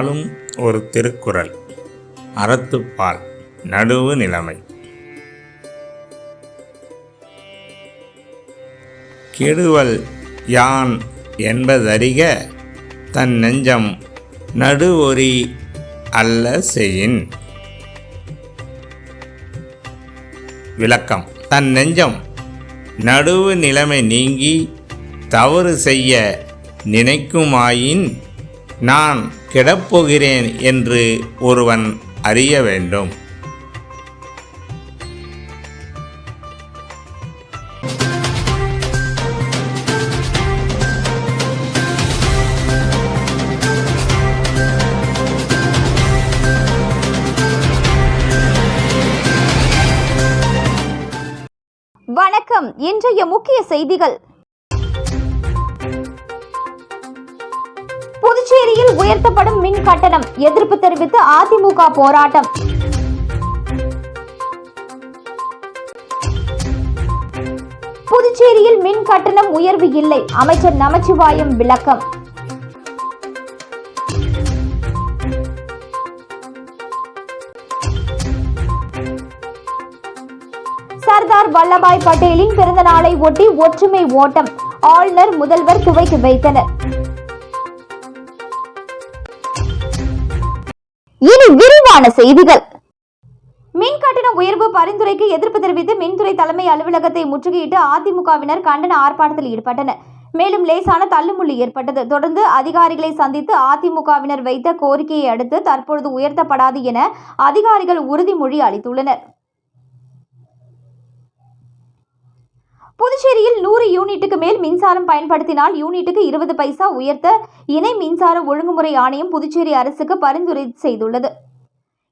நாளும் ஒரு திருக்குறள். அறத்துப்பால் நடுவு நிலைமை. கெடுவல் யான் என்பதறிக தன் நெஞ்சம் நடுவொறி அல்ல செய்யின். விளக்கம் தன் நெஞ்சம் நடுவு நிலைமை நீங்கி தவறு செய்ய நினைக்குமாயின் நான் கெடப்போகிறேன் என்று ஒருவன் அறிய வேண்டும். வணக்கம். இன்றைய முக்கிய செய்திகள். புதுச்சேரியில் உயர்த்தப்படும் மின் கட்டணம். எதிர்ப்பு தெரிவித்து அதிமுக போராட்டம். புதுச்சேரியில் மின் கட்டணம் உயர்வு இல்லை. அமைச்சர் நமச்சிவாயம் விளக்கம். சர்தார் வல்லபாய் பட்டேலின் பிறந்த நாளை ஒட்டி ஒற்றுமை ஓட்டம். ஆளுநர் முதல்வர் துவக்கி வைத்தனர். விரிவான செய்திகள். மின் கட்டண உயர்வு பரிந்துரைக்கு எதிர்ப்பு தெரிவித்து மின்துறை தலைமை அலுவலகத்தை முற்றுகையிட்டு அதிமுகவினர் கண்டன ஆர்ப்பாட்டத்தில் ஈடுபட்டனர். மேலும் லேசான தள்ளுமுள்ளி ஏற்பட்டது. தொடர்ந்து அதிகாரிகளை சந்தித்து அதிமுகவினர் வைத்த கோரிக்கையை அடுத்து தற்பொழுது உயர்த்தப்படாது என அதிகாரிகள் உறுதிமொழி அளித்துள்ளனர். புதுச்சேரியில் நூறு யூனிட்டுக்கு மேல் மின்சாரம் பயன்படுத்தினால் யூனிட்டுக்கு இருபது பைசா உயர்த்த இணை மின்சார ஒழுங்குமுறை ஆணையம் புதுச்சேரி அரசுக்கு பரிந்துரை செய்துள்ளது.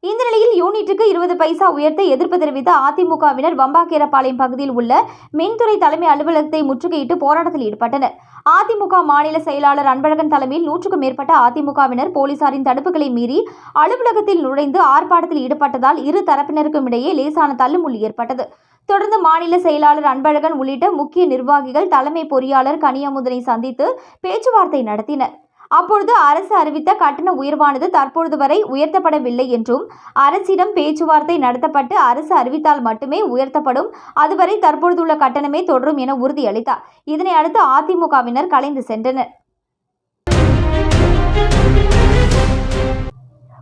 இந்த நிலையில் யூனிட்டுக்கு இருபது பைசா உயர்த்த எதிர்ப்பு தெரிவித்த அதிமுகவினர் வம்பாக்கேரப்பாளையம் பகுதியில் உள்ள மின்துறை தலைமை அலுவலகத்தை முற்றுகையிட்டு போராட்டத்தில் ஈடுபட்டனர். அதிமுக மாநில செயலாளர் அன்பழகன் தலைமையில் நூற்றுக்கும் மேற்பட்ட அதிமுகவினர் போலீசாரின் தடுப்புகளை மீறி அலுவலகத்தில் நுழைந்து ஆர்ப்பாட்டத்தில் ஈடுபட்டதால் இரு தரப்பினருக்கும் இடையே லேசான தள்ளுமுள்ளி ஏற்பட்டது. தொடர்ந்து மாநில செயலாளர் அன்பழகன் உள்ளிட்ட முக்கிய நிர்வாகிகள் தலைமை பொறியாளர் கனியமுதனை சந்தித்து பேச்சுவார்த்தை நடத்தினர். அப்பொழுது அரசு அறிவித்த கட்டண உயர்வானது தற்பொழுது வரை உயர்த்தப்படவில்லை என்றும் அரசிடம் பேச்சுவார்த்தை நடத்தப்பட்டு அரசு அறிவித்தால் மட்டுமே உயர்த்தப்படும் அதுவரை தற்பொழுதுள்ள கட்டணமே தொடரும் என உறுதியளித்தார். இதனை அடுத்து அதிமுகவினர் கலைந்து சென்றனர்.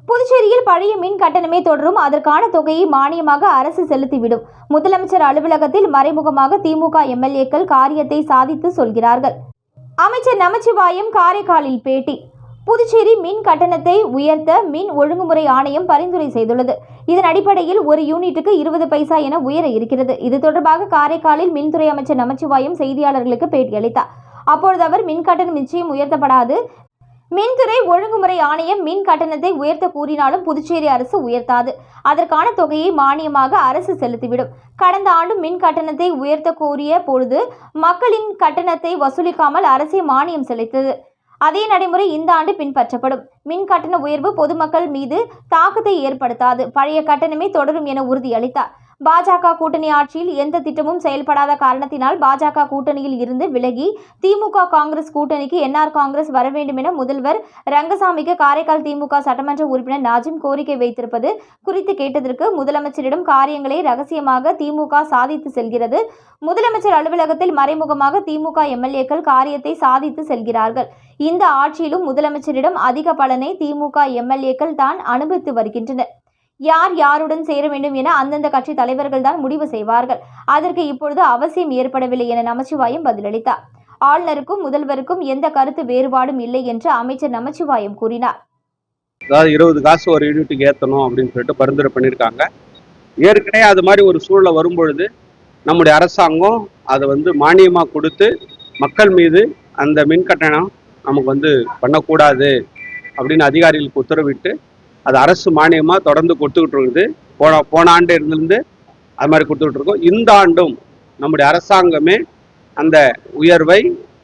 புதுச்சேரியில் பழைய மின் கட்டணமே தொடரும் அதற்கான தொகையை மானியமாக அரசு செலுத்திவிடும். முதலமைச்சர் அலுவலகத்தில் மறைமுகமாக திமுக எம்எல்ஏக்கள் காரியத்தை சாதித்து சொல்கிறார்கள். அமைச்சர் நமச்சிவாயம் காரைக்காலில் பேட்டி. புதுச்சேரி மின் கட்டணத்தை உயர்த்த மின் ஒழுங்குமுறை ஆணையம் பரிந்துரை செய்துள்ளது. இதன் அடிப்படையில் ஒரு யூனிட்டுக்கு இருபது பைசா என உயர இருக்கிறது. இது தொடர்பாக காரைக்காலில் மின்துறை அமைச்சர் நமச்சிவாயம் செய்தியாளர்களுக்கு பேட்டியளித்தார். அப்பொழுது அவர் மின் கட்டணம் நிச்சயம் உயர்த்தப்படாது மின்துறை ஒழுங்குமுறை ஆணையம் மின் கட்டணத்தை உயர்த்த கூறினாலும் புதுச்சேரி அரசு உயர்த்தாது. அதற்கான தொகையை மானியமாக அரசு செலுத்திவிடும். கடந்த ஆண்டு மின் கட்டணத்தை உயர்த்த கோரிய பொழுது மக்களின் கட்டணத்தை வசூலிக்காமல் அரசே மானியம் செலுத்தது அதே நடைமுறை இந்த ஆண்டு பின்பற்றப்படும். மின் கட்டண உயர்வு பொதுமக்கள் மீது தாக்கத்தை ஏற்படுத்தாது. பழைய கட்டணமே தொடரும் என உறுதியளித்தார். பாஜக கூட்டணி ஆட்சியில் எந்த திட்டமும் செயல்படாத காரணத்தினால் பாஜக கூட்டணியில் இருந்து விலகி திமுக காங்கிரஸ் கூட்டணிக்கு என்ஆர் காங்கிரஸ் வர வேண்டும் என முதல்வர் ரங்கசாமிக்கு காரைக்கால் திமுக சட்டமன்ற உறுப்பினர் நாஜிம் கோரிக்கை வைத்திருப்பது குறித்து கேட்டதற்கு முதலமைச்சரிடம் காரியங்களை ரகசியமாக திமுக சாதித்து செல்கிறது. முதலமைச்சர் அலுவலகத்தில் மறைமுகமாக திமுக எம்எல்ஏக்கள் காரியத்தை சாதித்து செல்கிறார்கள். இந்த ஆட்சியிலும் முதலமைச்சரிடம் அதிக பலனை திமுக எம்எல்ஏக்கள் தான் அனுபவித்து வருகின்றனர். யார் யாருடன் சேர வேண்டும் என அந்தந்த கட்சி தலைவர்கள் தான் முடிவு செய்வார்கள். அதற்கு இப்பொழுது அவசியம் ஏற்படவில்லை என நமச்சிவாயம் பதிலளித்தார். ஆளுநருக்கும் முதல்வருக்கும் எந்த கருத்து வேறுபாடும் இல்லை என்று அமைச்சர் நமச்சிவாயம் கூறினார். அதாவது இருபது காசு ஒரு யூனிட்டுக்கு ஏற்றணும் அப்படின்னு சொல்லிட்டு பரிந்துரை பண்ணியிருக்காங்க. ஏற்கனவே அது மாதிரி ஒரு சூழலை வரும்பொழுது நம்முடைய அரசாங்கம் அதை வந்து மானியமாக கொடுத்து மக்கள் மீது அந்த மின் கட்டணம் நமக்கு வந்து பண்ணக்கூடாது அப்படின்னு அதிகாரிகளுக்கு உத்தரவிட்டு அது அரசு மானியமாக தொடர்ந்து கொடுத்துக்கிட்டு இருக்குது. போன போன ஆண்டு இருந்திருந்து அது மாதிரி கொடுத்துக்கிட்டு இருக்கோம். இந்த ஆண்டும் நம்முடைய அரசாங்கமே அந்த உயர்வை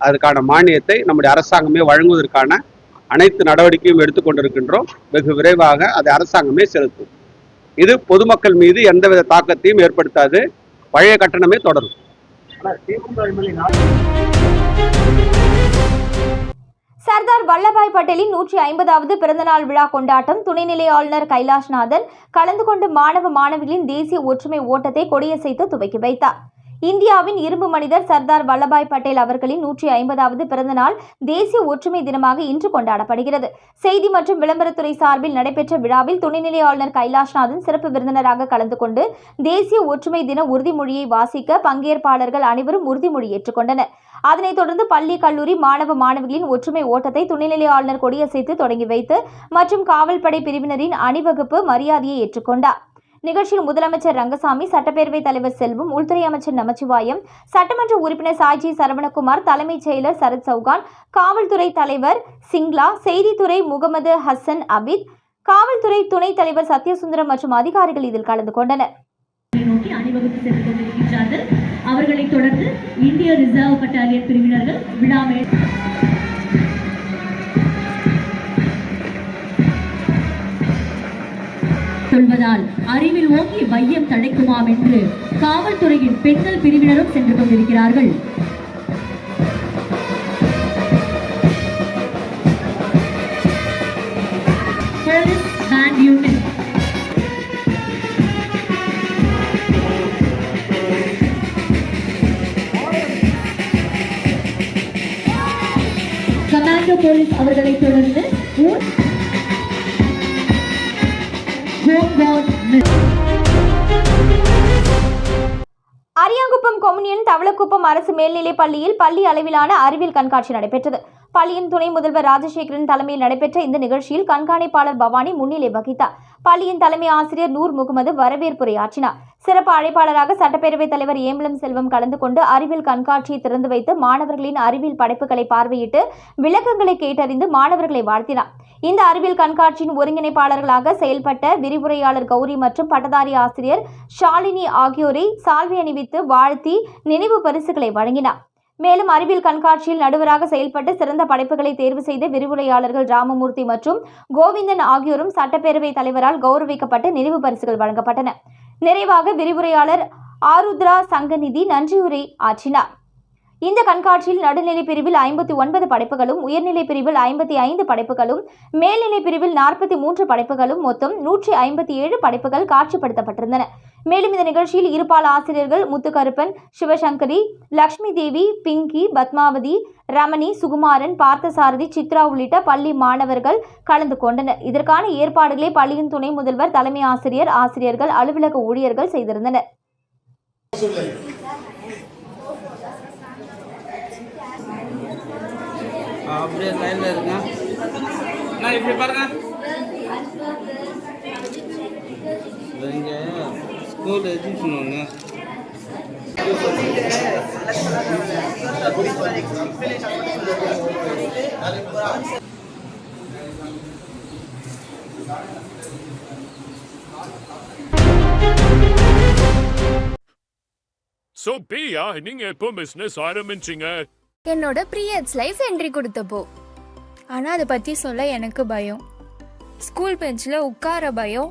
அதற்கான மானியத்தை நம்முடைய அரசாங்கமே வழங்குவதற்கான அனைத்து நடவடிக்கையும் எடுத்துக்கொண்டிருக்கின்றோம் வெகு விரைவாக அதை அரசாங்கமே செலுத்தும். இது பொதுமக்கள் மீது எந்தவித தாக்கத்தையும் ஏற்படுத்தாது. பழைய கட்டணமே தொடரும். சர்தார் வல்லபாய் பட்டேலின் நூற்றி ஐம்பதாவது பிறந்தநாள் விழா கொண்டாட்டம் துணைநிலை ஆளுநர் கைலாஷ்நாதன் கலந்து கொண்டு மாணவ மாணவிகளின் தேசிய ஒற்றுமை ஓட்டத்தை கொடியசைத்து துவக்கி வைத்தார். இந்தியாவின் இரும்பு மனிதர் சர்தார் வல்லபாய் பட்டேல் அவர்களின் நூற்றி ஐம்பதாவது பிறந்தநாள் தேசிய ஒற்றுமை தினமாக இன்று கொண்டாடப்படுகிறது. செய்தி மற்றும் விளம்பரத்துறை சார்பில் நடைபெற்ற விழாவில் துணைநிலை ஆளுநர் கைலாஷ்நாதன் சிறப்பு விருந்தினராக கலந்து கொண்டு தேசிய ஒற்றுமை தின உறுதிமொழியை வாசிக்க பங்கேற்பாளர்கள் அனைவரும் உறுதிமொழி ஏற்றுக்கொண்டனர். அதனைத் தொடர்ந்து பள்ளி கல்லூரி மாணவ மாணவிகளின் ஒற்றுமை ஓட்டத்தை துணைநிலை ஆளுநர் கொடியசைத்து தொடங்கி வைத்து மற்றும் காவல்படை பிரிவினரின் அணிவகுப்பு மரியாதையை ஏற்றுக்கொண்டார். நிகழ்ச்சியில் முதலமைச்சர் ரங்கசாமி சட்டப்பேரவைத் தலைவர் செல்வம் உள்துறை அமைச்சர் நமச்சிவாயம் சட்டமன்ற உறுப்பினர் சாய்ஜி சரவணகுமார் தலைமைச் செயலர் சரத் சௌகான் காவல்துறை தலைவர் சிங்லா செய்தித்துறை முகமது ஹசன் அபித் காவல்துறை துணைத் தலைவர் சத்யசுந்தரம் மற்றும் அதிகாரிகள் இதில் கலந்து கொண்டனர். நோக்கி அவர்களைத் தொடர்ந்து இந்திய ரிசர்வ் பட்டாலியன் பிரிவினர்கள் விழாமே சொல்வதால் அறிவில் ஓங்கி வையம் தடைக்குமாம் என்று காவல்துறையின் பெண்கள் பிரிவினரும் சென்று கொண்டிருக்கிறார்கள். அரசு மேல்நிலைப் பள்ளியில் பள்ளி அளவிலான அறிவியல் கண்காட்சி நடைபெற்றது. பள்ளியின் துணை முதல்வர் ராஜசேகரன் தலைமையில் நடைபெற்ற இந்த நிகழ்ச்சியில் கண்காணிப்பாளர் பவானி முன்னிலை வகித்தார். பள்ளியின் தலைமை ஆசிரியர் நூர் முகமது வரவேற்புரையாற்றினார். சிறப்பு அழைப்பாளராக சட்டப்பேரவைத் தலைவர் ஏம்பலம் செல்வம் கலந்து கொண்டு அறிவியல் கண்காட்சியை திறந்து வைத்து மாணவர்களின் அறிவியல் படைப்புகளை பார்வையிட்டு விளக்கங்களை கேட்டறிந்து மாணவர்களை வாழ்த்தினார். இந்த அறிவியல் கண்காட்சியின் ஒருங்கிணைப்பாளர்களாக செயல்பட்ட விரிவுரையாளர் கௌரி மற்றும் பட்டதாரி ஆசிரியர் ஷாலினி ஆகியோரை சால்வை அணிவித்து வாழ்த்தி நினைவு பரிசுகளை வழங்கினார். மேலும் அறிவியல் கண்காட்சியில் நடுவராக செயல்பட்டு சிறந்த படைப்புகளை தேர்வு செய்த விரிவுரையாளர்கள் ராமமூர்த்தி மற்றும் கோவிந்தன் ஆகியோரும் சட்டப்பேரவைத் தலைவரால் கௌரவிக்கப்பட்டு நினைவு பரிசுகள் வழங்கப்பட்டன. நிறைவாக விரிவுரையாளர் ஆருத்ரா சங்கநிதி நன்றியுரை ஆற்றினார். இந்த கண்காட்சியில் நடுநிலை பிரிவில் ஐம்பத்தி ஒன்பது படைப்புகளும் உயர்நிலை பிரிவில் ஐம்பத்தி ஐந்து படைப்புகளும் மேல்நிலை பிரிவில் நாற்பத்தி மூன்று படைப்புகளும் மொத்தம் நூற்றி ஐம்பத்தி ஏழு படைப்புகள் காட்சிப்படுத்தப்பட்டிருந்தன. மேலும் இந்த நிகழ்ச்சியில் இருபால் ஆசிரியர்கள் முத்துக்கருப்பன் சிவசங்கரி லக்ஷ்மி தேவி பிங்கி பத்மாவதி ரமணி சுகுமாரன் பார்த்தசாரதி சித்ரா உள்ளிட்ட பள்ளி மாணவர்கள் கலந்து கொண்டனர். இதற்கான ஏற்பாடுகளை பள்ளியின் துணை முதல்வர் தலைமை ஆசிரியர் ஆசிரியர்கள் அலுவலக ஊழியர்கள் செய்திருந்தனர். அப்படியே லைன்ல இருங்க. நான் இப்படி பாருங்க. இங்க. ஸ்கூல் எஜுகேஷன் ஒன்று சோ பிரியா நீங்க எப்போ பிசினஸ் ஆரம்பிச்சீங்க? என்னோட ப்ரீயட்ஸ் லைஃப் என்ட்ரி கொடுத்தப்போ. ஆனால் அதை பற்றி சொல்ல எனக்கு பயம். ஸ்கூல் பெஞ்சில் உட்கார பயம்.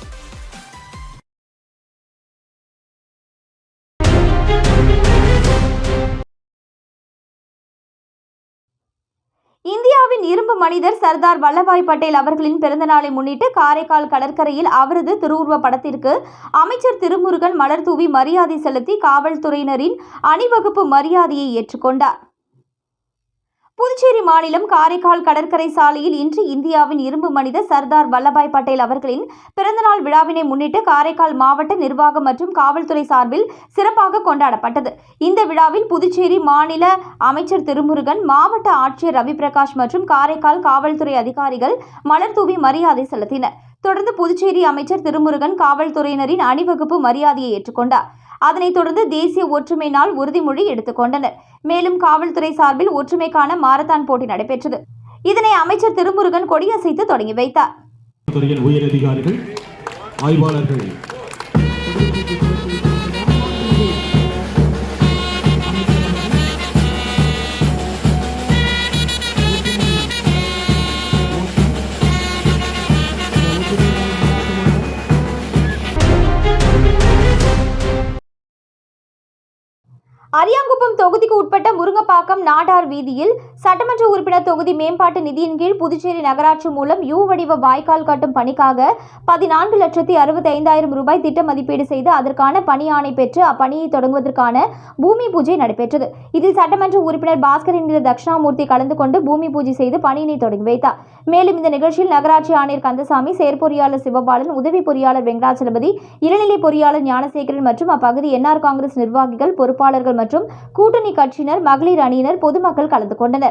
இந்தியாவின் இரும்பு மனிதர் சர்தார் வல்லபாய் பட்டேல் அவர்களின் பிறந்தநாளை முன்னிட்டு காரைக்கால் கடற்கரையில் அவரது திருவுருவ படத்திற்கு அமைச்சர் திருமுருகன் மலர் தூவி மரியாதை செலுத்தி காவல்துறையினரின் அணிவகுப்பு மரியாதையை ஏற்றுக்கொண்டார். புதுச்சேரி மாநிலம் காரைக்கால் கடற்கரை சாலையில் இன்று இந்தியாவின் இரும்பு மனிதர் சர்தார் வல்லபாய் பட்டேல் அவர்களின் பிறந்தநாள் விழாவினை முன்னிட்டு காரைக்கால் மாவட்ட நிர்வாகம் மற்றும் காவல்துறை சார்பில் சிறப்பாக கொண்டாடப்பட்டது. இந்த விழாவில் புதுச்சேரி மாநில அமைச்சர் திருமுருகன் மாவட்ட ஆட்சியர் ரவி பிரகாஷ் மற்றும் காரைக்கால் காவல்துறை அதிகாரிகள் மலர் தூவி மரியாதை செலுத்தினர். தொடர்ந்து புதுச்சேரி அமைச்சர் திருமுருகன் காவல்துறையினரின் அணிவகுப்பு மரியாதையை ஏற்றுக்கொண்டார். அதனைத் தொடர்ந்து தேசிய ஒற்றுமை நாள் உறுதிமொழி எடுத்துக்கொண்டனர் மேலும் காவல்துறை சார்பில் ஒற்றுமைக்கான மாரத்தான் போட்டி நடைபெற்றது. இதனை அமைச்சர் திருமுருகன் கொடியசைத்து தொடங்கி வைத்தார். உயரதிகாரிகள் ஆய்வாளர்கள். குப்பம் தொகுதிக்கு உட்பட்ட முருங்கப்பாக்கம் நாடார் வீதியில் சட்டமன்ற உறுப்பினர் தொகுதி மேம்பாட்டு நிதியின் கீழ் புதுச்சேரி நகராட்சி மூலம் யூ வடிவ வாய்க்கால் கட்டும் பணிக்காக பதினான்கு லட்சத்தி அறுபத்தி ஐந்தாயிரம் ரூபாய் திட்ட மதிப்பீடு செய்து அதற்கான பணி ஆணை பெற்று அப்பணியை தொடங்குவதற்கான பூமி பூஜை நடைபெற்றது. இதில் சட்டமன்ற உறுப்பினர் பாஸ்கர் என்கிற தட்சிணாமூர்த்தி கலந்து கொண்டு பூமி பூஜை செய்து பணியினை தொடங்கி வைத்தார். மேலும் இந்த நிகழ்ச்சியில் நகராட்சி ஆணையர் கந்தசாமி செயற்பொறியாளர் சிவபாலன் உதவி பொறியாளர் வெங்கடாச்சலபதி இளநிலை பொறியாளர் ஞானசேகரன் மற்றும் அப்பகுதி என்ஆர் காங்கிரஸ் நிர்வாகிகள் பொறுப்பாளர்கள் மற்றும் கூட்டணி கட்சியினர் மகளிர் அணியினர் பொதுமக்கள் கலந்து கொண்டனர்.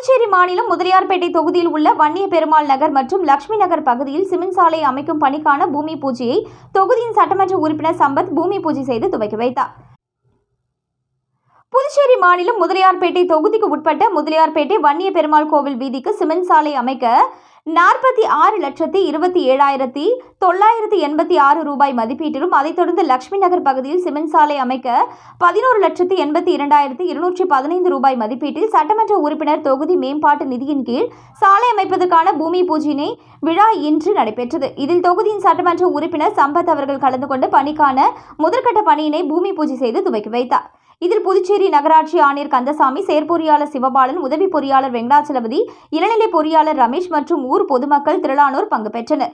புதுச்சேரி மாநிலம் முதலியார்பேட்டை தொகுதியில் உள்ள வன்னிய பெருமாள் நகர் மற்றும் லட்சுமி நகர் பகுதியில் சிமெண்ட் சாலை அமைக்கும் பணிக்கான பூமி பூஜையை தொகுதியின் சட்டமன்ற உறுப்பினர் சம்பத் பூமி பூஜை செய்து துவக்கி வைத்தார். புதுச்சேரி மாநிலம் முதலியார்பேட்டை தொகுதிக்கு உட்பட்ட முதலியார்பேட்டை வன்னிய பெருமாள் கோவில் வீதிக்கு சிமெண்ட் சாலை அமைக்க நாற்பத்தி ஆறு லட்சத்தி இருபத்தி ஏழாயிரத்தி தொள்ளாயிரத்தி எண்பத்தி ஆறு ரூபாய் மதிப்பீட்டிலும் அதைத் தொடர்ந்து லட்சுமி நகர் பகுதியில் சிமெண்ட் சாலை அமைக்க பதினோரு லட்சத்தி எண்பத்தி இரண்டாயிரத்தி இருநூற்றி பதினைந்து ரூபாய் மதிப்பீட்டில் சட்டமன்ற உறுப்பினர் தொகுதி மேம்பாட்டு நிதியின் கீழ் சாலை அமைப்பதற்கான பூமி பூஜையினை விழா இன்று நடைபெற்றது. இதில் தொகுதியின் சட்டமன்ற உறுப்பினர் சம்பத் அவர்கள் கலந்து கொண்டு பணிக்கான முதற்கட்ட பணியினை பூமி பூஜை செய்து துவக்கி வைத்தார். இதில் புதுச்சேரி நகராட்சி ஆணையர் கந்தசாமி செயற்பொறியாளர் சிவபாலன் உதவி பொறியாளர் வெங்கடாச்சலபதி இளநிலை பொறியாளர் ரமேஷ் மற்றும் ஊர் பொதுமக்கள் திரளானோர் பங்கு பெற்றனர்.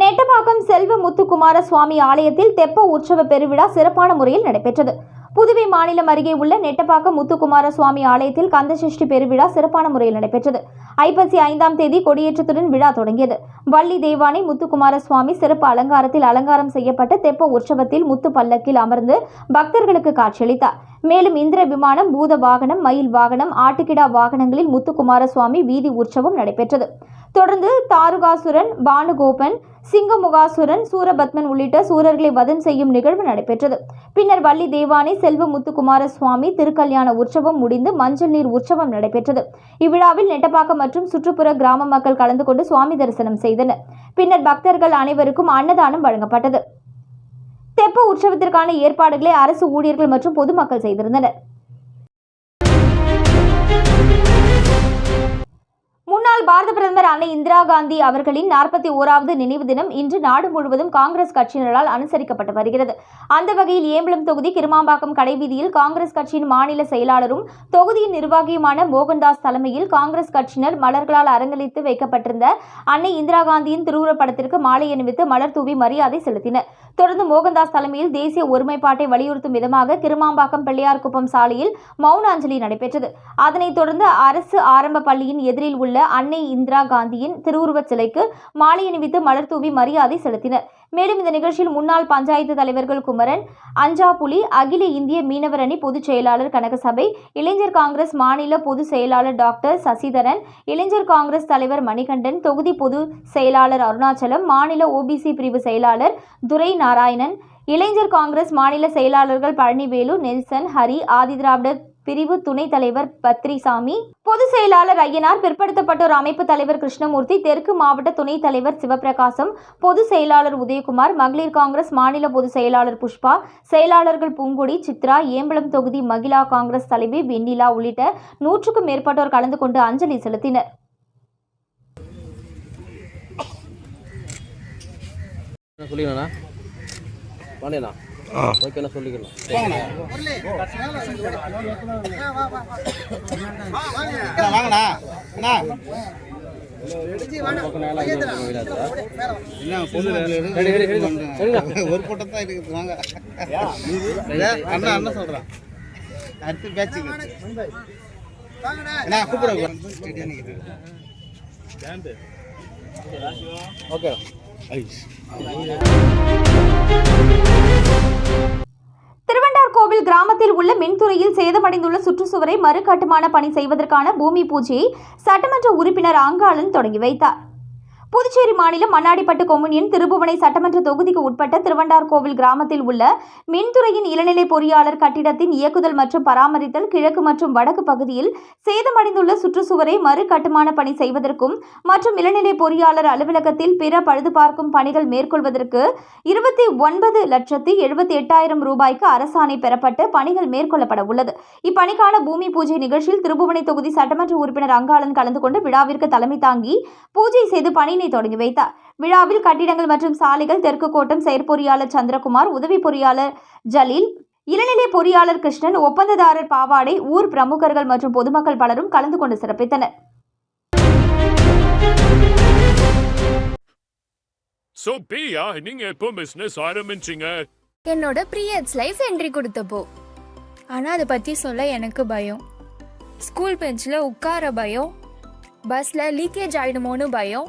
நெட்டப்பாக்கம் செல்வ முத்துக்குமார சுவாமி ஆலயத்தில் தெப்ப உற்சவ பெருவிழா சிறப்பான முறையில் நடைபெற்றது. புதுவை மாநிலம் அருகே உள்ள நெட்டப்பாக்கம் முத்துக்குமார சுவாமி ஆலயத்தில் கந்தசஷ்டி பெருவிழா சிறப்பான முறையில் நடைபெற்றது. ஐப்பசி ஐந்தாம் தேதி கொடியேற்றத்துடன் விழா தொடங்கியது. வள்ளி தேவானை முத்துக்குமார சுவாமி சிறப்பு அலங்காரத்தில் அலங்காரம் செய்யப்பட்ட தெப்ப உற்சவத்தில் முத்து பல்லக்கில் அமர்ந்து பக்தர்களுக்கு காட்சியளித்தார். மேலும் இந்திர விமானம் பூத வாகனம் மயில் வாகனம் ஆட்டுக்கிடா வாகனங்களில் முத்துக்குமார சுவாமி வீதி உற்சவம் நடைபெற்றது. தொடர்ந்து தாருகாசுரன் பானுகோபன் சிங்கமுகாசுரன் சூரபத்மன் உள்ளிட்ட சூரர்களை வதம் செய்யும் நிகழ்வு நடைபெற்றது. பின்னர் வள்ளி தேவானை செல்வ முத்துக்குமார சுவாமி திருக்கல்யாண உற்சவம் முடிந்து மஞ்சள் நீர் உற்சவம் நடைபெற்றது. இவ்விழாவில் நெட்டப்பாக்கம் மற்றும் சுற்றுப்புற கிராம மக்கள் கலந்து கொண்டு சுவாமி தரிசனம் செய்தனர். பின்னர் பக்தர்கள் அனைவருக்கும் அன்னதானம் வழங்கப்பட்டது. தெப்ப உற்சவத்திற்கான ஏற்பாடுகளை அரசு ஊழியர்கள் மற்றும் பொதுமக்கள் செய்திருந்தனர். முன்னாள் பாரத பிரதமர் அன்னை இந்திரா காந்தி அவர்களின் நாற்பத்தி ஓராவது நினைவு தினம் இன்று நாடு முழுவதும் காங்கிரஸ் கட்சியினரால் அனுசரிக்கப்பட்டு வருகிறது. அந்த வகையில் ஏம்பலம் தொகுதி கிருமாம்பாக்கம் கடைவீதியில் காங்கிரஸ் கட்சியின் மாநில செயலாளரும் தொகுதியின் நிர்வாகியுமான மோகன்தாஸ் தலைமையில் காங்கிரஸ் கட்சியினர் மலர்களால் அரங்கலித்து வைக்கப்பட்டிருந்த அன்னை இந்திரா காந்தியின் திருவுருப்படத்திற்கு மாலை அணிவித்து மலர் தூவி மரியாதை செலுத்தினர். தொடர்ந்து மோகன்தாஸ் தலைமையில் தேசிய ஒருமைப்பாட்டை வலியுறுத்தும் விதமாக கிருமாம்பாக்கம் பிள்ளையார்குப்பம் சாலையில் மௌன அஞ்சலி நடைபெற்றது. அதனைத் தொடர்ந்து அரசு ஆரம்ப பள்ளியின் எதிரில் உள்ள அன்னை இந்திரா காந்தியின் திருவுருவச் சிலைக்கு மாலை அணிவித்து மலர் தூவி மரியாதை செலுத்தினர். மேலும் இந்த நிகழ்ச்சியில் முன்னாள் பஞ்சாயத்து தலைவர்கள் குமரன் அஞ்சாபுலி அகில இந்திய மீனவர் அணி பொதுச் செயலாளர் கனகசபை இளைஞர் காங்கிரஸ் மாநில பொதுச் செயலாளர் டாக்டர் சசிதரன் இளைஞர் காங்கிரஸ் தலைவர் மணிகண்டன் தொகுதி பொது செயலாளர் அருணாச்சலம் மாநில ஓபிசி பிரிவு செயலாளர் துரை நாராயணன் இளைஞர் காங்கிரஸ் மாநில செயலாளர்கள் பழனிவேலு நெல்சன் ஹரி ஆதிதிராவிடர் பிரிவு துணைத் தலைவர் பத்ரிசாமி பொதுச் செயலாளர் ஐயனார் பிற்படுத்தப்பட்டோர் அமைப்பு தலைவர் கிருஷ்ணமூர்த்தி தெற்கு மாவட்ட துணைத் தலைவர் சிவபிரகாசம் பொதுச் செயலாளர் உதயகுமார் மகளிர் காங்கிரஸ் மாநில பொதுச் செயலாளர் புஷ்பா செயலாளர்கள் பூங்குடி சித்ரா ஏம்பலம் தொகுதி மகிழா காங்கிரஸ் தலைவி வெண்ணிலா உள்ளிட்ட நூற்றுக்கும் மேற்பட்டோர் கலந்து கொண்டு அஞ்சலி செலுத்தினர். சொல்லிடுறேண்ணா பாண்டியண்ணா ஓகேண்ணா சொல்லிக்கலாம் வாங்கண்ணா அண்ணா. ஒரு கூட்டம் தான் இருக்குது வாங்க. அண்ணா அண்ணா சொல்றான். அடுத்து பேச்சுக்கு. அண்ணா கூப்பிடுங்க ஓகே. திருவண்டார்கோவில் கிராமத்தில் உள்ள மின்துறையில் சேதமடைந்துள்ள சுற்றுச்சுவரை மறுகட்டுமான பணி செய்வதற்கான பூமி பூஜையை சட்டமன்ற உறுப்பினர் அங்காளன் தொடங்கி வைத்தார். புதுச்சேரி மாநிலம் மண்ணாடிப்பட்டு கொம்யூனியன் திருபுவனை சட்டமன்ற தொகுதிக்கு உட்பட்ட திருவண்டார்கோவில் கிராமத்தில் உள்ள மின்துறையின் இளநிலை பொறியாளர் கட்டிடத்தின் இயக்குதல் மற்றும் பராமரித்தல் கிழக்கு மற்றும் வடக்கு பகுதியில் சேதமடைந்துள்ள சுற்றுச்சுவரை மறு கட்டுமான பணி செய்வதற்கும் மற்றும் இளநிலை பொறியாளர் அலுவலகத்தில் பிற பழுதுபார்க்கும் பணிகள் மேற்கொள்வதற்கு இருபத்தி ஒன்பது லட்சத்தி எழுபத்தி எட்டாயிரம் ரூபாய்க்கு அரசாணை பெறப்பட்டு பணிகள் மேற்கொள்ளப்பட உள்ளது. இப்பணிக்கான பூமி பூஜை நிகழ்ச்சியில் திருபுவனை தொகுதி சட்டமன்ற உறுப்பினர் அங்காளன் கலந்து கொண்டு விழாவிற்கு தலைமை தாங்கி பூஜை செய்து பணி பணியினை தொடங்கி வைத்தார். விழாவில் கட்டிடங்கள் மற்றும் சாலைகள் தெற்கு கோட்டம் செயற்பொறியாளர் சந்திரகுமார் உதவி பொறியாளர் ஜலீல் இளநிலை பொறியாளர் கிருஷ்ணன் ஒப்பந்ததாரர் பாவாடை ஊர் பிரமுகர்கள் மற்றும் பொதுமக்கள் பலரும் கலந்து கொண்டு சிறப்பித்தனர். ஸோ பிரியா நீங்க எப்போ பிசினஸ் ஆரம்பிச்சீங்க? என்னோட ப்ரீயட்ஸ் லைஃப் என்ட்ரி கொடுத்தப்போ. ஆனால் அதை பற்றி சொல்ல எனக்கு பயம். ஸ்கூல் பெஞ்சில் உட்கார பயம். பஸ்ஸில் லீக்கேஜ் ஆகிடுமோன்னு பயம்.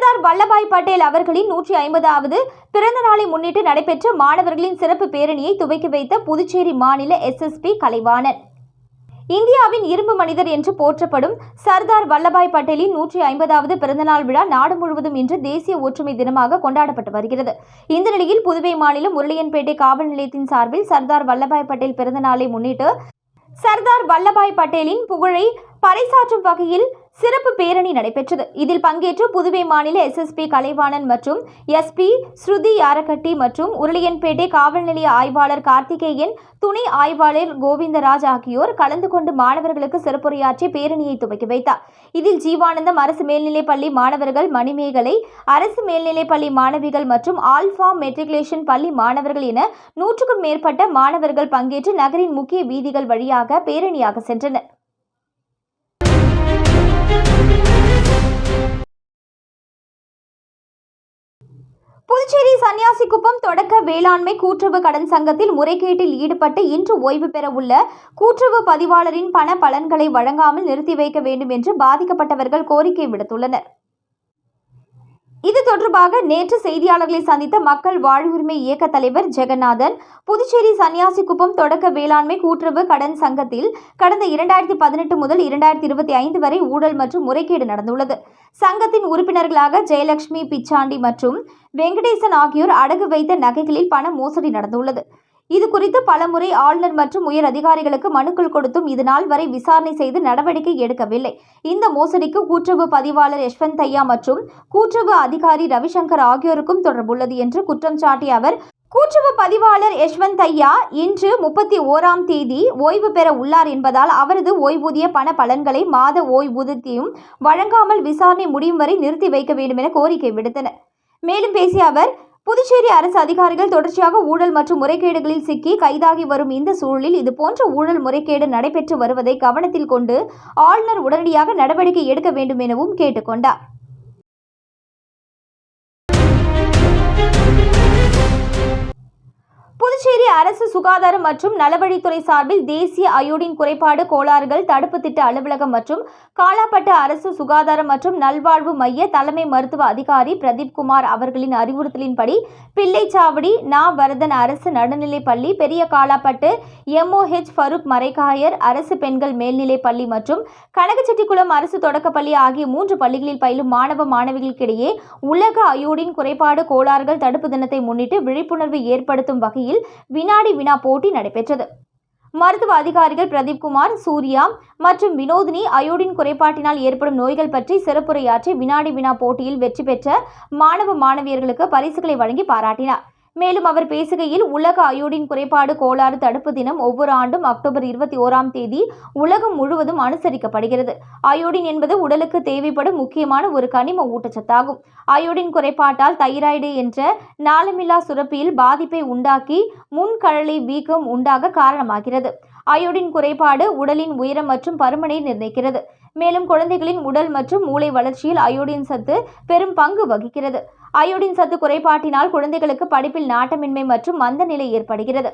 சர்தார் வல்லபாய் பட்டேல் அவர்களின் நூற்றி ஐம்பதாவது பிறந்த நாளை முன்னிட்டு நடைபெற்ற மாணவர்களின் சிறப்பு பேரணியை துவக்கி வைத்த புதுச்சேரி மாநில எஸ்எஸ்பி கலைவாணன் இந்தியாவின் இரும்பு மனிதர் என்று போற்றப்படும் சர்தார் வல்லபாய் பட்டேலின் நூற்றி ஐம்பதாவது பிறந்தநாள் விழா நாடு முழுவதும் இன்று தேசிய ஒற்றுமை தினமாக கொண்டாடப்பட்டு வருகிறது. இந்த நிலையில் புதுவை மாநிலம் முரளியன்பேட்டை காவல் நிலையத்தின் சார்பில் சர்தார் வல்லபாய் பட்டேல் பிறந்தநாளை முன்னிட்டு சர்தார் வல்லபாய் பட்டேலின் புகழை பறைசாற்றும் வகையில் சிறப்பு பேரணி நடைபெற்றது. இதில் பங்கேற்று புதுவை மாநில எஸ்எஸ்பி கலைவாணன் மற்றும் எஸ்பி ஸ்ருதி யாரக்கட்டி மற்றும் உருளியன்பேட்டை காவல் நிலைய ஆய்வாளர் கார்த்திகேயன் துணை ஆய்வாளர் கோவிந்தராஜ் ஆகியோர் கலந்து கொண்டு மாணவர்களுக்கு சிறப்புரையாற்றி பேரணியை துவக்கி வைத்தார். இதில் ஜீவானந்தம் அரசு மேல்நிலைப்பள்ளி மாணவர்கள் மணிமேகலை அரசு மேல்நிலைப்பள்ளி மாணவிகள் மற்றும் ஆல்ஃபா மெட்ரிகுலேஷன் பள்ளி மாணவர்கள் என நூற்றுக்கும் மேற்பட்ட மாணவர்கள் பங்கேற்று நகரின் முக்கிய வீதிகள் வழியாக பேரணியாக சென்றனர். சன்னியாசிக்குப்பம் தொடக்க வேளாண்மை கூட்டுறவு கடன் சங்கத்தில் முறைகேட்டில் ஈடுபட்டு இன்று ஓய்வு பெற உள்ள கூட்டுறவு பதிவாளரின் பண பலன்களை வழங்காமல் நிறுத்தி வைக்க வேண்டும் என்று பாதிக்கப்பட்டவர்கள் கோரிக்கை விடுத்துள்ளனர். இது தொடர்பாக நேற்று செய்தியாளர்களை சந்தித்த மக்கள் வாழ்வுரிமை இயக்க தலைவர் ஜெகநாதன் புதுச்சேரி சன்னியாசிக்குப்பம் தொடக்க வேளாண்மை கூட்டுறவு கடன் சங்கத்தில் கடந்த இரண்டாயிரத்தி பதினெட்டு முதல் இரண்டாயிரத்தி இருபத்தி ஐந்து வரை ஊழல் மற்றும் முறைகேடு நடந்துள்ளது. சங்கத்தின் உறுப்பினர்களாக ஜெயலட்சுமி பிச்சாண்டி மற்றும் வெங்கடேசன் ஆகியோர் அடகு வைத்த நகைகளில் பண மோசடி நடந்துள்ளது. இது குறித்து பலமுறை ஆளுநர் மற்றும் உயர் அதிகாரிகளுக்கு மனுக்கள் கொடுத்தும் இதுநாள் வரை விசாரணை செய்து நடவடிக்கை எடுக்கவில்லை. இந்த மோசடிக்கு கூட்டுறவு பதிவாளர் யஷ்வந்த் ஐயா மற்றும் கூட்டுறவு அதிகாரி ரவிசங்கர் ஆகியோருக்கும் தொடர்புள்ளது என்று குற்றம் சாட்டிய அவர் கூட்டுறவு பதிவாளர் யஷ்வந்த் ஐயா இன்று முப்பத்தி ஓராம் தேதி ஓய்வு பெற உள்ளார் என்பதால் அவரது ஓய்வூதிய பண பலன்களை மாத ஓய்வூதியத்தையும் வழங்காமல் விசாரணை முடியும் வரை நிறுத்தி வைக்க வேண்டும் என கோரிக்கை விடுத்தனர். மேலும் பேசிய அவர் புதுச்சேரி அரசு அதிகாரிகள் தொடர்ச்சியாக ஊழல் மற்றும் முறைகேடுகளில் சிக்கி கைதாகி வரும் இந்த சூழலில் இதுபோன்ற ஊழல் முறைகேடு நடைபெற்று வருவதை கவனத்தில் கொண்டு ஆளுநர் உடனடியாக நடவடிக்கை எடுக்க வேண்டும் எனவும் கேட்டுக்கொண்டார். புதுச்சேரி அரசு சுகாதாரம் மற்றும் நலவழித்துறை சார்பில் தேசிய அயோடின் குறைபாடு கோளாறுகள் தடுப்பு திட்ட அலுவலகம் மற்றும் காலாப்பட்டு அரசு சுகாதாரம் மற்றும் நல்வாழ்வு மைய தலைமை மருத்துவ அதிகாரி பிரதீப் குமார் அவர்களின் அறிவுறுத்தலின்படி பிள்ளைச்சாவடி நா வரதன் அரசு நடுநிலைப் பள்ளி பெரிய காலாப்பட்டு எம்ஓஹெச் ஃபரூக் மரைக்காயர் அரசு பெண்கள் மேல்நிலைப் பள்ளி மற்றும் கனகச்செட்டிக்குளம் அரசு தொடக்கப்பள்ளி ஆகிய மூன்று பள்ளிகளில் பயிலும் மாணவ மாணவிகளுக்கிடையே உலக அயோடின் குறைபாடு கோளாறுகள் தடுப்பு தினத்தை முன்னிட்டு விழிப்புணர்வு ஏற்படுத்தும் வகையில் வினாடி வினா போட்டி நடைபெற்றது. மருத்துவ அதிகாரிகள் பிரதீப் குமார் சூர்யா மற்றும் வினோதினி அயோடின் குறைபாட்டினால் ஏற்படும் நோய்கள் பற்றி சிறப்புரையாற்றி வினாடி வினா போட்டியில் வெற்றி பெற்ற மாணவ மாணவியர்களுக்கு பரிசுகளை வழங்கி பாராட்டினார். மேலும் அவர் பேசுகையில் உலக அயோடின் குறைபாடு கோளாறு தடுப்பு தினம் ஒவ்வொரு ஆண்டும் அக்டோபர் இருபத்தி ஓராம் தேதி உலகம் முழுவதும் அனுசரிக்கப்படுகிறது. அயோடின் என்பது உடலுக்கு தேவைப்படும் முக்கியமான ஒரு கனிம ஊட்டச்சத்தாகும். அயோடின் குறைபாட்டால் தைராய்டு என்ற நாளமில்லா சுரப்பியில் பாதிப்பை உண்டாக்கி முன்கழலை வீக்கம் உண்டாக காரணமாகிறது. அயோடின் குறைபாடு உடலின் உயரம் மற்றும் பருமனை நிர்ணயிக்கிறது. மேலும் குழந்தைகளின் உடல் மற்றும் மூளை வளர்ச்சியில் அயோடின் சத்து பெரும் பங்கு வகிக்கிறது. அயோடின் சத்து குறைபாட்டினால் குழந்தைகளுக்கு படிப்பில் நாட்டமின்மை மற்றும் மந்த நிலை ஏற்படுகிறது.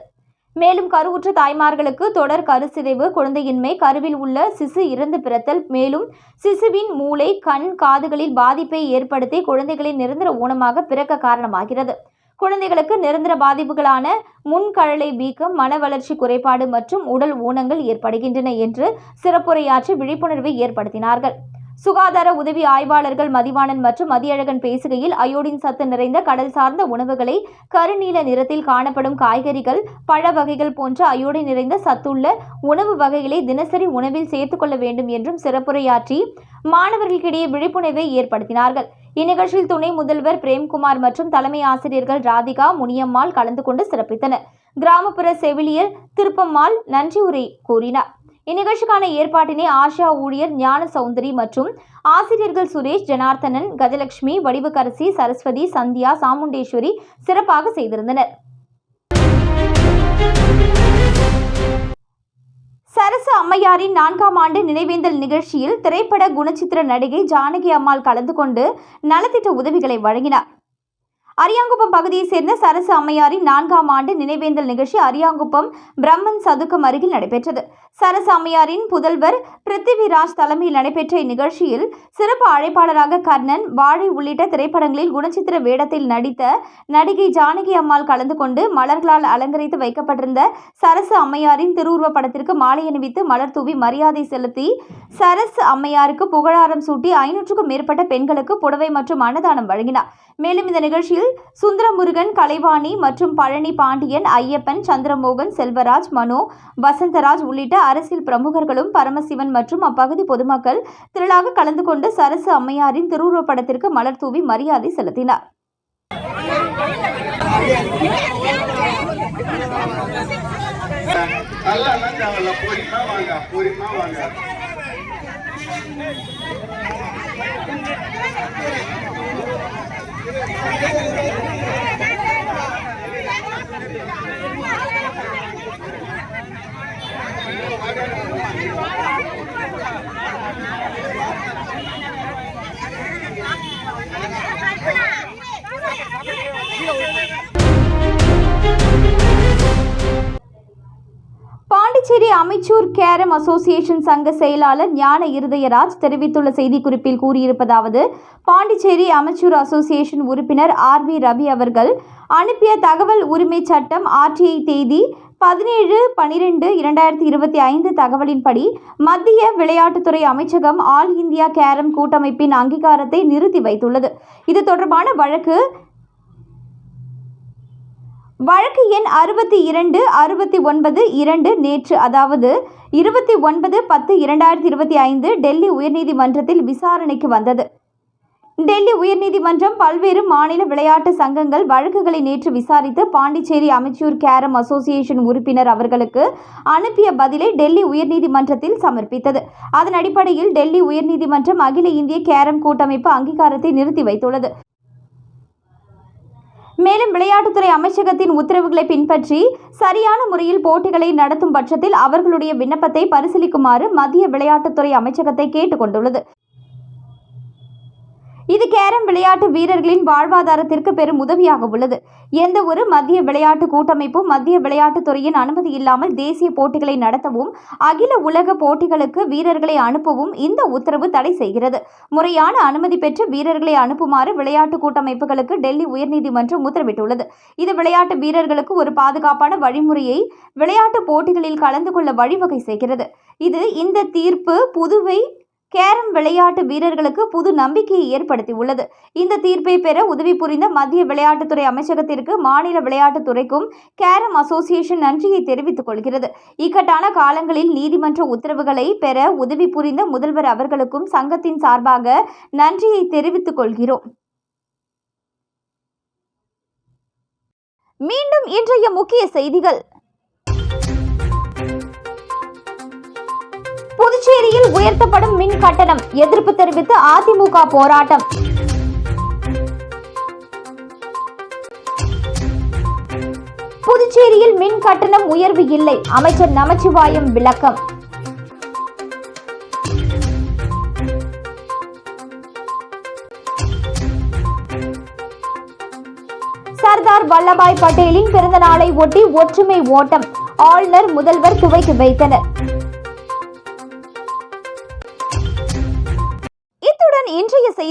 மேலும் கருவுற்ற தாய்மார்களுக்கு தொடர் கருச்சிதைவு குழந்தையின்மை கருவில் உள்ள சிசு இறந்து பிறத்தல் மேலும் சிசுவின் மூளை கண் காதுகளில் பாதிப்பை ஏற்படுத்தி குழந்தைகளின் நிரந்தர ஊனமாக பிறக்க காரணமாகிறது. குழந்தைகளுக்கு நிரந்தர பாதிப்புகளான முன்கழலை வீக்கம் மன வளர்ச்சி குறைபாடு மற்றும் உடல் ஊனங்கள் ஏற்படுகின்றன என்று சிறப்புரையாற்றி விழிப்புணர்வை ஏற்படுத்தினார்கள். சுகாதார உதவி ஆய்வாளர்கள் மதிவாணன் மற்றும் மதியழகன் பேசுகையில் அயோடின் சத்து நிறைந்த கடல் சார்ந்த உணவுகளை கருநீல நிறத்தில் காணப்படும் காய்கறிகள் பழ வகைகள் போன்ற அயோடின் நிறைந்த சத்துள்ள உணவு வகைகளை தினசரி உணவில் சேர்த்துக்கொள்ள வேண்டும் என்றும் சிறப்புரையாற்றி மாணவர்களுக்கிடையே விழிப்புணர்வை ஏற்படுத்தினார்கள். இந்நிகழ்ச்சியில் துணை முதல்வர் பிரேம்குமார் மற்றும் தலைமை ஆசிரியர்கள் ராதிகா முனியம்மாள் கலந்து கொண்டு சிறப்பித்தனர். கிராமப்புற செவிலியர் திருப்பம்மாள் நன்றி உரை கூறினார். இந்நிகழ்ச்சிக்கான ஏற்பாட்டினை ஆஷா ஊழியர் ஞான சௌந்தரி மற்றும் ஆசிரியர்கள் சுரேஷ் ஜனார்த்தனன் கஜலட்சுமி வடிவுக்கரசி சரஸ்வதி சந்தியா சாமுண்டேஸ்வரி சிறப்பாக செய்திருந்தனர். சரசு அம்மையாரின் நான்காம் ஆண்டு நினைவேந்தல் நிகழ்ச்சியில் திரைப்பட குணச்சித்திர நடிகை ஜானகி அம்மாள் கலந்து கொண்டு நலத்திட்ட உதவிகளை வழங்கினார். அரியாங்குப்பம் பகுதியைச் சேர்ந்த சரசு அம்மையாரின் நான்காம் ஆண்டு நினைவேந்தல் நிகழ்ச்சி அரியாங்குப்பம் பிரம்மன் சதுக்கம் அருகில் நடைபெற்றது. சரசாமியாரின் அம்மையாரின் புதல்வர் பிருத்திவிராஜ் தலைமையில் நடைபெற்ற இந்நிகழ்ச்சியில் சிறப்பு அழைப்பாளராக கர்ணன் வாழை உள்ளிட்ட திரைப்படங்களில் குணச்சித்திர வேடத்தில் நடித்த நடிகை ஜானகி அம்மாள் கலந்து கொண்டு மலர்களால் அலங்கரித்து வைக்கப்பட்டிருந்த சரசு அம்மையாரின் திருவுருவ படத்திற்கு மாலை அணிவித்து மலர் தூவி மரியாதை செலுத்தி சரசு அம்மையாருக்கு புகழாரம் சூட்டி ஐநூற்றுக்கும் மேற்பட்ட பெண்களுக்கு புடவை மற்றும் அன்னதானம் வழங்கினார். மேலும் இந்த நிகழ்ச்சியில் சுந்தரமுருகன் கலைவாணி மற்றும் பழனி பாண்டியன் ஐயப்பன் சந்திரமோகன் செல்வராஜ் மனோ வசந்தராஜ் உள்ளிட்ட அரசியல் பிரமுகர்களும் பரமசிவன் மற்றும் அப்பகுதி பொதுமக்கள் திரளாக கலந்து கொண்டு சரசு அம்மையாரின் திருவுருவப்படத்திற்கு மலர் தூவி மரியாதை செலுத்தினார். பாண்டிச்சேரி அமைச்சூர் கேரம் அசோசியேஷன் சங்க செயலாளர் ஞான இருதயராஜ் தெரிவித்துள்ள செய்திக்குறிப்பில் கூறியிருப்பதாவது பாண்டிச்சேரி அமைச்சூர் அசோசியேஷன் உறுப்பினர் ஆர் வி ரவி அவர்கள் அனுப்பிய தகவல் உரிமை சட்டம் ஆர்டிஐ தேதி பதினேழு பனிரெண்டு இரண்டாயிரத்தி இருபத்தி ஐந்து தகவலின்படி மத்திய விளையாட்டுத்துறை அமைச்சகம் ஆல் இந்தியா கேரம் கூட்டமைப்பின் அங்கீகாரத்தை நிறுத்தி வைத்துள்ளது. இது தொடர்பான வழக்கு வழக்கு எண் அறுபத்தி இரண்டு அறுபத்தி ஒன்பது இரண்டு நேற்று அதாவது இருபத்தி ஒன்பது பத்து இரண்டாயிரத்தி இருபத்தி ஐந்து டெல்லி உயர்நீதிமன்றத்தில் விசாரணைக்கு வந்தது. டெல்லி உயர்நீதிமன்றம் பல்வேறு மாநில விளையாட்டு சங்கங்கள் வழக்குகளை நேற்று விசாரித்து பாண்டிச்சேரி அமைச்சூர் கேரம் அசோசியேஷன் உறுப்பினர் அவர்களுக்கு அனுப்பிய பதிலை டெல்லி உயர்நீதிமன்றத்தில் சமர்ப்பித்தது. அதன் அடிப்படையில் டெல்லி உயர்நீதிமன்றம் அகில இந்திய கேரம் கூட்டமைப்பு அங்கீகாரத்தை நிறுத்தி வைத்துள்ளது. மேலும் விளையாட்டுத்துறை அமைச்சகத்தின் உத்தரவுகளை பின்பற்றி சரியான முறையில் போட்டிகளை நடத்தும் பட்சத்தில் அவர்களுடைய விண்ணப்பத்தை பரிசீலிக்குமாறு மத்திய விளையாட்டுத்துறை அமைச்சகத்தை கேட்டுக்கொண்டுள்ளது. இது கேரம் விளையாட்டு வீரர்களின் வாழ்வாதாரத்திற்கு பெரும் உதவியாக உள்ளது. எந்த ஒரு மத்திய விளையாட்டு கூட்டமைப்பும் மத்திய விளையாட்டுத் துறையின் அனுமதி இல்லாமல் தேசிய போட்டிகளை நடத்தவும் அகில உலக போட்டிகளுக்கு வீரர்களை அனுப்பவும் இந்த உத்தரவு தடை செய்கிறது. முறையான அனுமதி பெற்று வீரர்களை அனுப்புமாறு விளையாட்டு கூட்டமைப்புகளுக்கு டெல்லி உயர்நீதிமன்றம் உத்தரவிட்டுள்ளது. இது விளையாட்டு வீரர்களுக்கு ஒரு பாதுகாப்பான வழிமுறையை விளையாட்டு போட்டிகளில் கலந்து கொள்ள வழிவகை செய்கிறது. இது இந்த தீர்ப்பு புதுவை கேரம் விளையாட்டு வீரர்களுக்கு புது நம்பிக்கையை ஏற்படுத்தியுள்ளது. இந்த தீர்ப்பை பெற உதவி புரிந்த மத்திய விளையாட்டுத்துறை அமைச்சகத்திற்கு மாநில விளையாட்டுத்துறைக்கும் கேரம் அசோசியேஷன் நன்றியை தெரிவித்துக் கொள்கிறது. இக்கட்டான காலங்களில் நீதிமன்ற உத்தரவுகளை பெற உதவி புரிந்த முதல்வர் அவர்களுக்கும் சங்கத்தின் சார்பாக நன்றியை தெரிவித்துக் கொள்கிறோம். மீண்டும் இன்றைய முக்கிய செய்திகள். புதுச்சேரியில் உயர்த்தப்படும் மின் கட்டணம். எதிர்ப்பு தெரிவித்து அதிமுக போராட்டம். புதுச்சேரியில் மின் கட்டணம் உயர்வு இல்லை. அமைச்சர் நமச்சிவாயம் விளக்கம். சர்தார் வல்லபாய் பட்டேலின் பிறந்த நாளை ஒட்டி ஒற்றுமை ஓட்டம். ஆளுநர் முதல்வர் துவக்கி வைத்தனர்.